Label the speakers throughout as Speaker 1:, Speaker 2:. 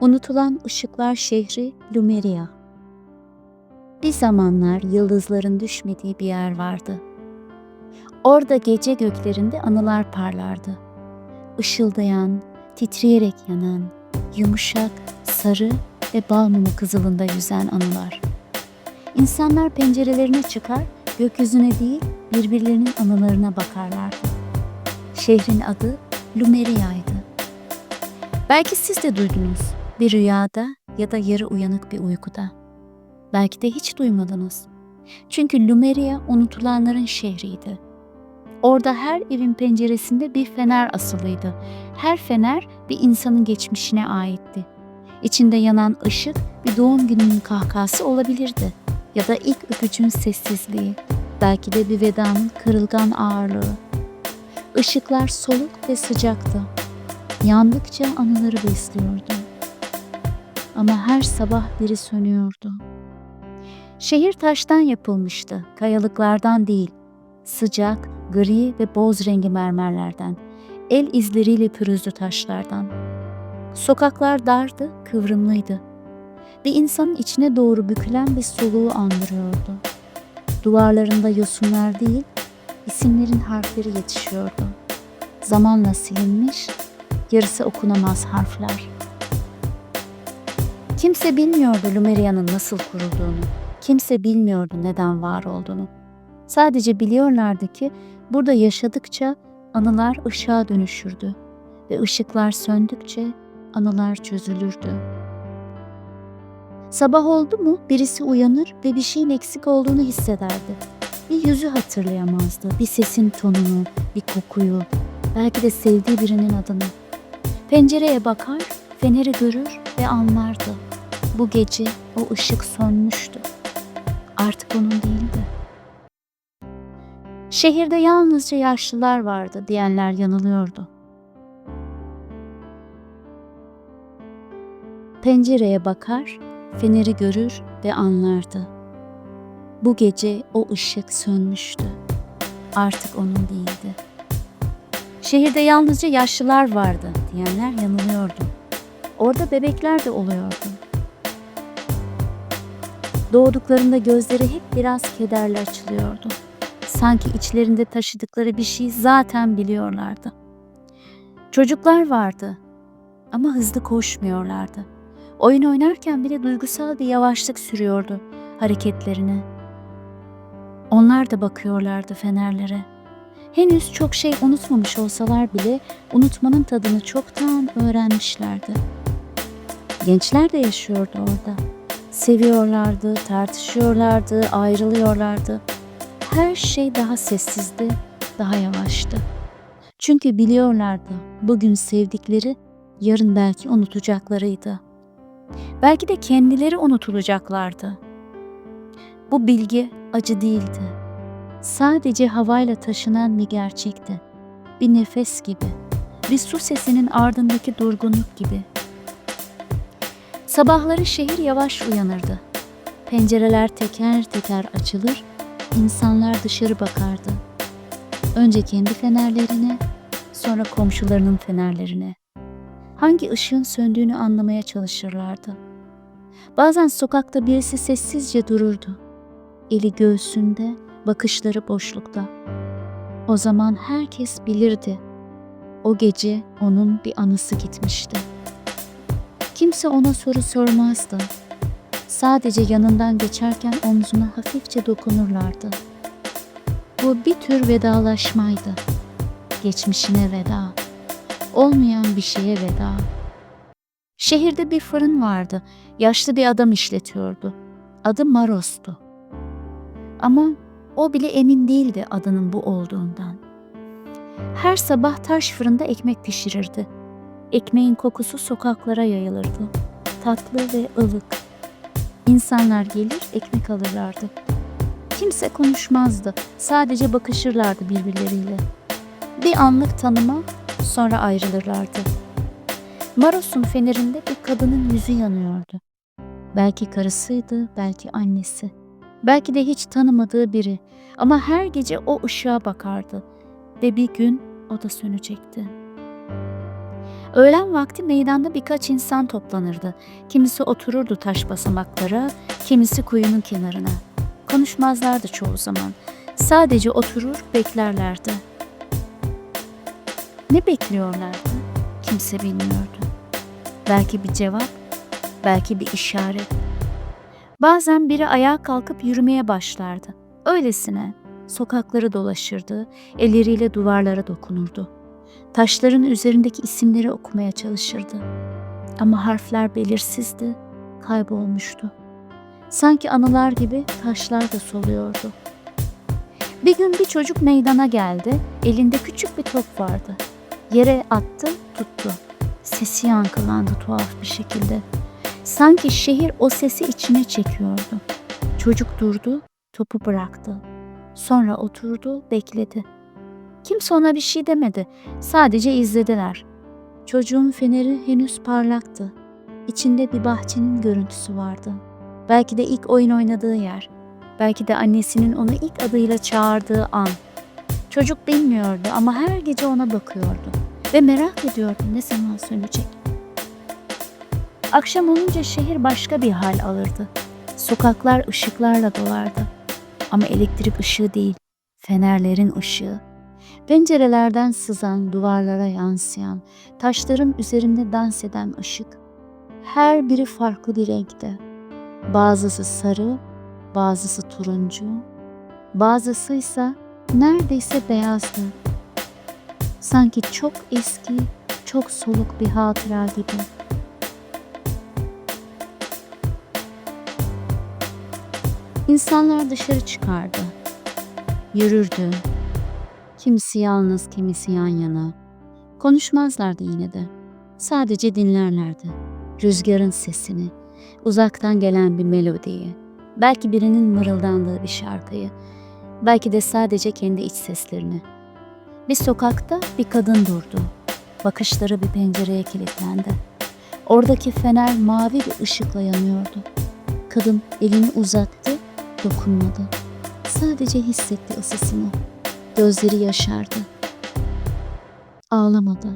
Speaker 1: Unutulan ışıklar şehri Lumeria. Bir zamanlar yıldızların düşmediği bir yer vardı. Orada gece göklerinde anılar parlardı. Işıldayan, titreyerek yanan, yumuşak, sarı ve bal mumu kızılında yüzen anılar. İnsanlar pencerelerine çıkar, gökyüzüne değil birbirlerinin anılarına bakarlardı. Şehrin adı Lumeria'ydı. Belki siz de duydunuz bir rüyada ya da yarı uyanık bir uykuda. Belki de hiç duymadınız. Çünkü Lumeria unutulanların şehriydi. Orada her evin penceresinde bir fener asılıydı. Her fener bir insanın geçmişine aitti. İçinde yanan ışık bir doğum gününün kahkası olabilirdi. Ya da ilk öpücüğün sessizliği. Belki de bir vedanın kırılgan ağırlığı. Işıklar soluk ve sıcaktı. Yandıkça anıları besliyordu. Ama her sabah biri sönüyordu. Şehir taştan yapılmıştı, kayalıklardan değil. Sıcak, gri ve boz rengi mermerlerden, el izleriyle pürüzlü taşlardan. Sokaklar dardı, kıvrımlıydı. Bir insanın içine doğru bükülen bir soluğu andırıyordu. Duvarlarında yosunlar değil, isimlerin harfleri yetişiyordu. Zamanla silinmiş, yarısı okunamaz harfler. Kimse bilmiyordu Lumeria'nın nasıl kurulduğunu. Kimse bilmiyordu neden var olduğunu. Sadece biliyorlardı ki burada yaşadıkça anılar ışığa dönüşürdü ve ışıklar söndükçe anılar çözülürdü. Sabah oldu mu birisi uyanır ve bir şeyin eksik olduğunu hissederdi. Bir yüzü hatırlayamazdı, bir sesin tonunu, bir kokuyu, belki de sevdiği birinin adını. Pencereye bakar, feneri görür ve anlardı. Bu gece o ışık sönmüştü. Artık onun değildi. Şehirde yalnızca yaşlılar vardı diyenler yanılıyordu. Pencereye bakar, feneri görür ve anlardı. Bu gece o ışık sönmüştü. Artık onun değildi. Şehirde yalnızca yaşlılar vardı diyenler yanılıyordu. Orada bebekler de oluyordu. Doğduklarında gözleri hep biraz kederle açılıyordu. Sanki içlerinde taşıdıkları bir şey zaten biliyorlardı. Çocuklar vardı ama hızlı koşmuyorlardı. Oyun oynarken bile duygusal bir yavaşlık sürüyordu hareketlerine. Onlar da bakıyorlardı fenerlere. Henüz çok şey unutmamış olsalar bile unutmanın tadını çoktan öğrenmişlerdi. Gençler de yaşıyordu orada. Seviyorlardı, tartışıyorlardı, ayrılıyorlardı. Her şey daha sessizdi, daha yavaştı. Çünkü biliyorlardı bugün sevdikleri yarın belki unutacaklarıydı. Belki de kendileri unutulacaklardı. Bu bilgi acı değildi. Sadece havayla taşınan bir gerçekti. Bir nefes gibi, bir su sesinin ardındaki durgunluk gibi. Sabahları şehir yavaş uyanırdı. Pencereler teker teker açılır, insanlar dışarı bakardı. Önce kendi fenerlerine, sonra komşularının fenerlerine. Hangi ışığın söndüğünü anlamaya çalışırlardı. Bazen sokakta birisi sessizce dururdu. Eli göğsünde, bakışları boşlukta. O zaman herkes bilirdi. O gece onun bir anısı gitmişti. Kimse ona soru sormazdı. Sadece yanından geçerken omzuna hafifçe dokunurlardı. Bu bir tür vedalaşmaydı. Geçmişine veda. Olmayan bir şeye veda. Şehirde bir fırın vardı. Yaşlı bir adam işletiyordu. Adı Maros'tu. Ama o bile emin değildi adının bu olduğundan. Her sabah taş fırında ekmek pişirirdi. Ekmeğin kokusu sokaklara yayılırdı. Tatlı ve ılık. İnsanlar gelir ekmek alırlardı. Kimse konuşmazdı. Sadece bakışırlardı birbirleriyle. Bir anlık tanıma sonra ayrılırlardı. Maros'un fenerinde bir kadının yüzü yanıyordu. Belki karısıydı, belki annesi. Belki de hiç tanımadığı biri ama her gece o ışığa bakardı ve bir gün o da sönecekti. Öğlen vakti meydanda birkaç insan toplanırdı. Kimisi otururdu taş basamaklara, kimisi kuyunun kenarına. Konuşmazlardı çoğu zaman. Sadece oturur beklerlerdi. Ne bekliyorlardı? Kimse bilmiyordu. Belki bir cevap, belki bir işaret. Bazen biri ayağa kalkıp yürümeye başlardı. Öylesine sokakları dolaşırdı, elleriyle duvarlara dokunurdu. Taşların üzerindeki isimleri okumaya çalışırdı. Ama harfler belirsizdi, kaybolmuştu. Sanki anılar gibi taşlar da soluyordu. Bir gün bir çocuk meydana geldi, elinde küçük bir top vardı. Yere attı, tuttu. Sesi yankılandı tuhaf bir şekilde. Sanki şehir o sesi içine çekiyordu. Çocuk durdu, topu bıraktı. Sonra oturdu, bekledi. Kimse ona bir şey demedi. Sadece izlediler. Çocuğun feneri henüz parlaktı. İçinde bir bahçenin görüntüsü vardı. Belki de ilk oyun oynadığı yer. Belki de annesinin onu ilk adıyla çağırdığı an. Çocuk bilmiyordu ama her gece ona bakıyordu ve merak ediyordu ne zaman sönecek. Akşam olunca şehir başka bir hal alırdı. Sokaklar ışıklarla dolardı. Ama elektrik ışığı değil, fenerlerin ışığı. Pencerelerden sızan, duvarlara yansıyan, taşların üzerinde dans eden ışık. Her biri farklı bir renkte. Bazısı sarı, bazısı turuncu, bazısı ise neredeyse beyazdı. Sanki çok eski, çok soluk bir hatıra gibi. İnsanlar dışarı çıkardı. Yürürdü. Kimisi yalnız, kimisi yan yana. Konuşmazlardı yine de. Sadece dinlerlerdi. Rüzgarın sesini, uzaktan gelen bir melodiyi, belki birinin mırıldandığı bir şarkıyı, belki de sadece kendi iç seslerini. Bir sokakta bir kadın durdu. Bakışları bir pencereye kilitlendi. Oradaki fener mavi bir ışıkla yanıyordu. Kadın elini uzattı, dokunmadı. Sadece hissetti ısısını. Gözleri yaşardı. Ağlamadı.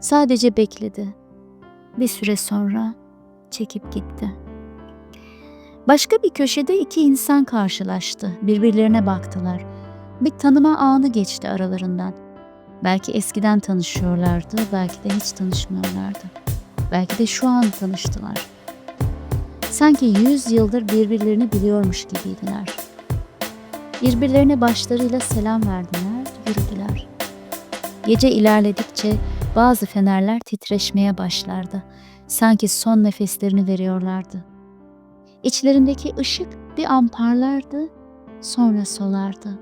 Speaker 1: Sadece bekledi. Bir süre sonra çekip gitti. Başka bir köşede iki insan karşılaştı. Birbirlerine baktılar. Bir tanıma anı geçti aralarından. Belki eskiden tanışıyorlardı, belki de hiç tanışmıyorlardı. Belki de şu an tanıştılar. Sanki yüz yıldır birbirlerini biliyormuş gibiydiler. Birbirlerine başlarıyla selam verdiler, yürüdüler. Gece ilerledikçe bazı fenerler titreşmeye başlardı. Sanki son nefeslerini veriyorlardı. İçlerindeki ışık bir an parlardı, sonra solardı.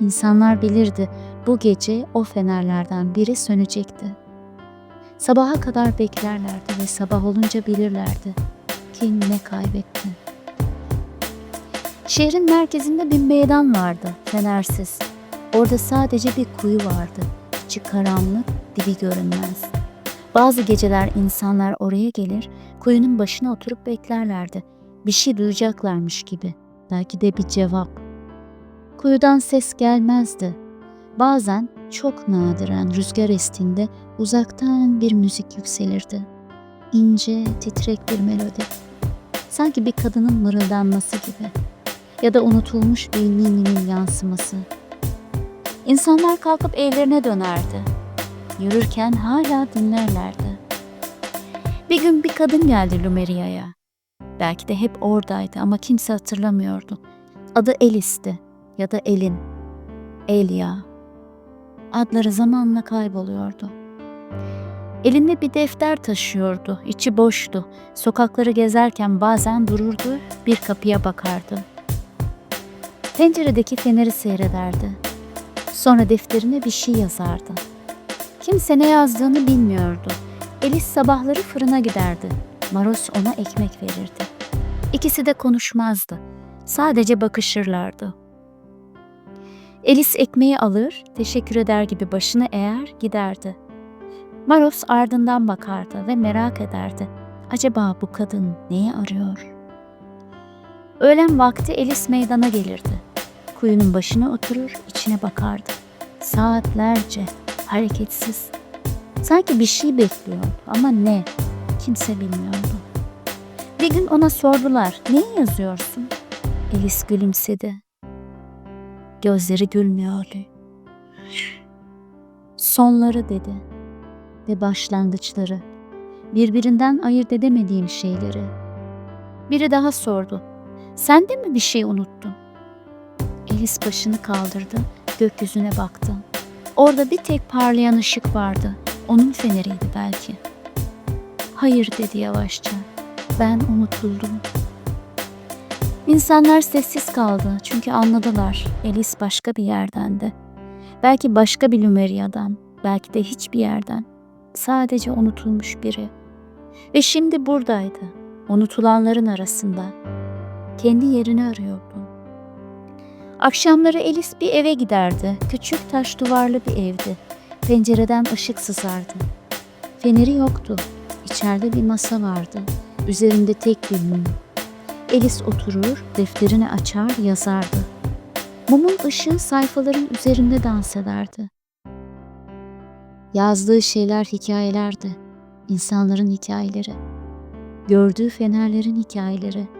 Speaker 1: İnsanlar bilirdi bu gece o fenerlerden biri sönecekti. Sabaha kadar beklerlerdi ve sabah olunca bilirlerdi kim ne kaybetti. Şehrin merkezinde bir meydan vardı, fenersiz. Orada sadece bir kuyu vardı. İçi karanlık, dibi görünmez. Bazı geceler insanlar oraya gelir, kuyunun başına oturup beklerlerdi. Bir şey duyacaklarmış gibi. Belki de bir cevap. Kuyudan ses gelmezdi. Bazen çok nadiren rüzgar estiğinde uzaktan bir müzik yükselirdi. İnce, titrek bir melodi. Sanki bir kadının mırıldanması gibi ya da unutulmuş bir nininin yansıması. İnsanlar kalkıp evlerine dönerdi. Yürürken hala dinlerlerdi. Bir gün bir kadın geldi Lumeria'ya. Belki de hep oradaydı ama kimse hatırlamıyordu. Adı Elis'ti ya da Elin. Elia. Adları zamanla kayboluyordu. Elinde bir defter taşıyordu. İçi boştu. Sokakları gezerken bazen dururdu, bir kapıya bakardı. Penceredeki feneri seyrederdi. Sonra defterine bir şey yazardı. Kimse ne yazdığını bilmiyordu. Elis sabahları fırına giderdi. Maros ona ekmek verirdi. İkisi de konuşmazdı. Sadece bakışırlardı. Elis ekmeği alır, teşekkür eder gibi başını eğer giderdi. Maros ardından bakardı ve merak ederdi. Acaba bu kadın neyi arıyor? Öğlen vakti Elis meydana gelirdi. Kuyunun başına oturur, içine bakardı. Saatlerce, hareketsiz. Sanki bir şey bekliyordu ama ne? Kimse bilmiyordu. Bir gün ona sordular, neyi yazıyorsun? Elis gülümsedi. Gözleri gülmüyordu. Sonları dedi ve başlangıçları, birbirinden ayırt edemediğim şeyleri. Biri daha sordu, sen de mi bir şey unuttun? Elis başını kaldırdı, gökyüzüne baktı. Orada bir tek parlayan ışık vardı. Onun feneriydi belki. Hayır dedi yavaşça. Ben unutuldum. İnsanlar sessiz kaldı çünkü anladılar Elis başka bir yerdendi. Belki başka bir Lümeria'dan, belki de hiçbir yerden. Sadece unutulmuş biri. Ve şimdi buradaydı, unutulanların arasında. Kendi yerini arıyordu. Akşamları Elis bir eve giderdi. Küçük taş duvarlı bir evdi. Pencereden ışık sızardı. Feneri yoktu. İçeride bir masa vardı. Üzerinde tek bir mum. Elis oturur, defterini açar, yazardı. Mumun ışığı sayfaların üzerinde dans ederdi. Yazdığı şeyler hikayelerdi. İnsanların hikayeleri. Gördüğü fenerlerin hikayeleri.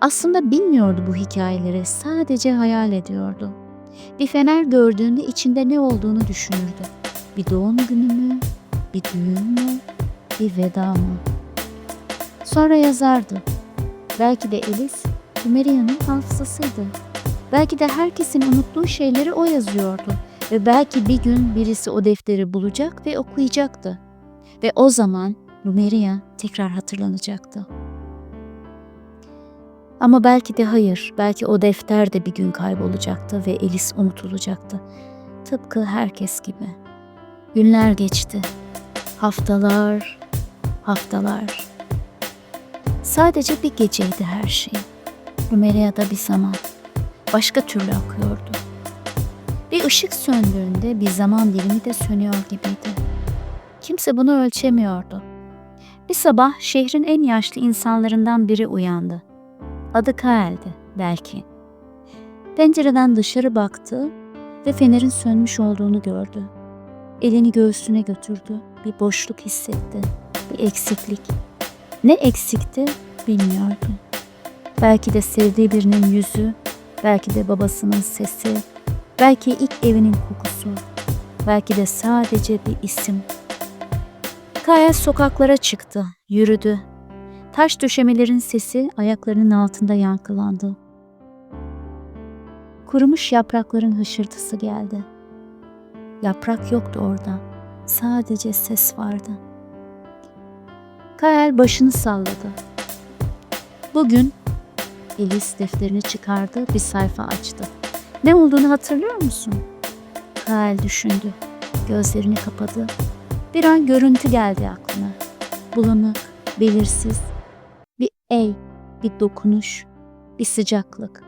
Speaker 1: Aslında bilmiyordu bu hikayeleri, sadece hayal ediyordu. Bir fener gördüğünde içinde ne olduğunu düşünürdü. Bir doğum günü mü, bir düğün mü, bir veda mı? Sonra yazardı. Belki de Elis, Hümeria'nın hafızasıydı. Belki de herkesin unuttuğu şeyleri o yazıyordu. Ve belki bir gün birisi o defteri bulacak ve okuyacaktı. Ve o zaman Lumeria tekrar hatırlanacaktı. Ama belki de hayır, belki o defter de bir gün kaybolacaktı ve Elis unutulacaktı. Tıpkı herkes gibi. Günler geçti. Haftalar, haftalar. Sadece bir geceydi her şey. Lumeria'da bir zaman. Başka türlü akıyordu. Bir ışık söndüğünde bir zaman dilimi de sönüyor gibiydi. Kimse bunu ölçemiyordu. Bir sabah şehrin en yaşlı insanlarından biri uyandı. Adı Kael'di belki. Pencereden dışarı baktı ve fenerin sönmüş olduğunu gördü. Elini göğsüne götürdü. Bir boşluk hissetti. Bir eksiklik. Ne eksikti bilmiyordu. Belki de sevdiği birinin yüzü, belki de babasının sesi, belki ilk evinin kokusu, belki de sadece bir isim. Kael sokaklara çıktı, yürüdü. Taş döşemelerin sesi ayaklarının altında yankılandı. Kurumuş yaprakların hışırtısı geldi. Yaprak yoktu orada. Sadece ses vardı. Kael başını salladı. Bugün Elis defterini çıkardı, bir sayfa açtı. Ne olduğunu hatırlıyor musun? Kael düşündü. Gözlerini kapadı. Bir an görüntü geldi aklına. Bulanık, belirsiz. El, bir dokunuş, bir sıcaklık.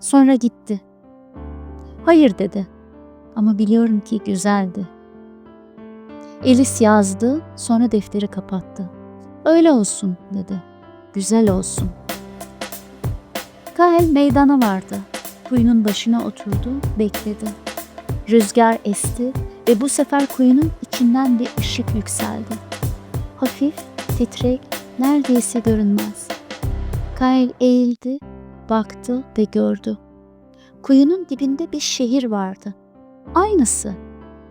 Speaker 1: Sonra gitti. Hayır dedi. Ama biliyorum ki güzeldi. Elis yazdı, sonra defteri kapattı. Öyle olsun dedi. Güzel olsun. Kael meydana vardı. Kuyunun başına oturdu, bekledi. Rüzgar esti ve bu sefer kuyunun içinden bir ışık yükseldi. Hafif, titrek, neredeyse görünmez. Kael eğildi, baktı ve gördü. Kuyunun dibinde bir şehir vardı. Aynısı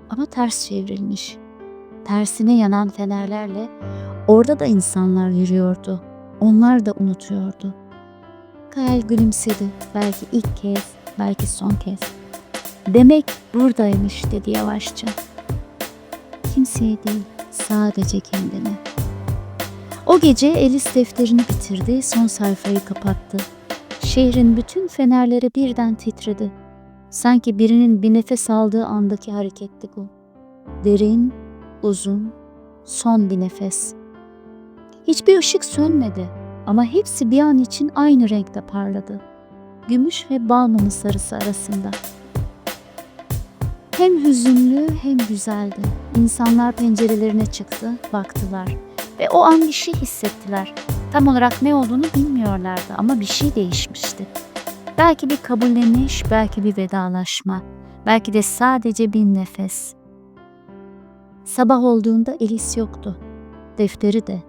Speaker 1: ama ters çevrilmiş. Tersine yanan fenerlerle orada da insanlar yürüyordu. Onlar da unutuyordu. Kael gülümsedi. Belki ilk kez, belki son kez. Demek buradaymış dedi yavaşça. Kimseye değil, sadece kendine. O gece Elis defterini bitirdi, son sayfayı kapattı. Şehrin bütün fenerleri birden titredi. Sanki birinin bir nefes aldığı andaki hareketti bu. Derin, uzun, son bir nefes. Hiçbir ışık sönmedi ama hepsi bir an için aynı renkte parladı. Gümüş ve bal mumu sarısı arasında. Hem hüzünlü hem güzeldi. İnsanlar pencerelerine çıktı, baktılar ve o an bir şey hissettiler. Tam olarak ne olduğunu bilmiyorlardı ama bir şey değişmişti. Belki bir kabulleniş, belki bir vedalaşma, belki de sadece bir nefes. Sabah olduğunda Elis yoktu. Defteri de.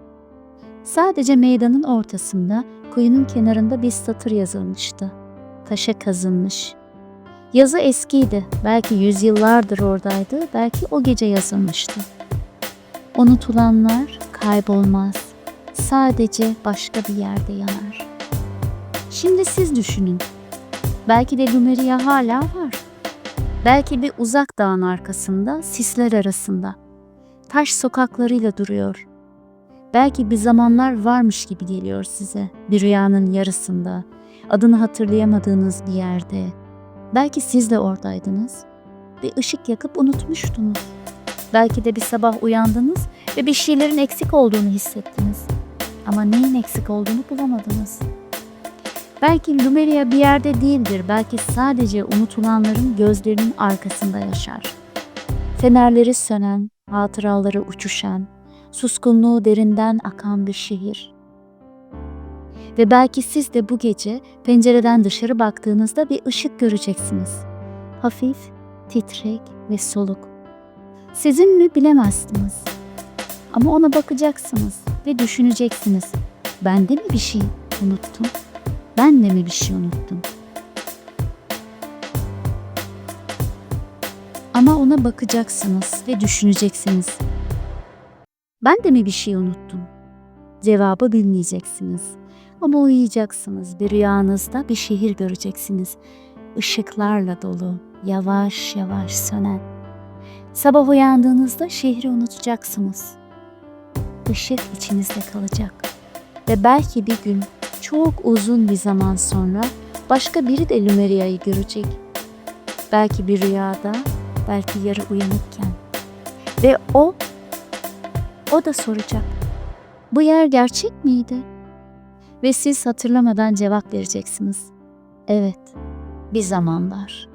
Speaker 1: Sadece meydanın ortasında, kuyunun kenarında bir satır yazılmıştı. Taşa kazınmış. Yazı eskiydi. Belki yüzyıllardır oradaydı, belki o gece yazılmıştı. Unutulanlar kaybolmaz. Sadece başka bir yerde yanar. Şimdi siz düşünün. Belki de Lumeria hala var. Belki bir uzak dağın arkasında, sisler arasında. Taş sokaklarıyla duruyor. Belki bir zamanlar varmış gibi geliyor size. Bir rüyanın yarısında, adını hatırlayamadığınız bir yerde. Belki siz de oradaydınız. Bir ışık yakıp unutmuştunuz. Belki de bir sabah uyandınız ve bir şeylerin eksik olduğunu hissettiniz. Ama neyin eksik olduğunu bulamadınız. Belki Lumeria bir yerde değildir. Belki sadece unutulanların gözlerinin arkasında yaşar. Fenerleri sönen, hatıraları uçuşan, suskunluğu derinden akan bir şehir. Ve belki siz de bu gece pencereden dışarı baktığınızda bir ışık göreceksiniz. Hafif, titrek ve soluk. Sizin mi bilemezsiniz. Ama ona bakacaksınız ve düşüneceksiniz. Ben de mi bir şey unuttum? Ben de mi bir şey unuttum? Ama ona bakacaksınız ve düşüneceksiniz. Ben de mi bir şey unuttum? Cevabı bilmeyeceksiniz. Ama uyuyacaksınız. Bir rüyanızda bir şehir göreceksiniz. Işıklarla dolu, yavaş yavaş sönen. Sabah uyandığınızda şehri unutacaksınız. Işık içinizde kalacak. Ve belki bir gün çok uzun bir zaman sonra başka biri de Lumeria'yı görecek. Belki bir rüyada, belki yarı uyanıkken. Ve o, o da soracak. Bu yer gerçek miydi? Ve siz hatırlamadan cevap vereceksiniz. Evet, bir zamanlar.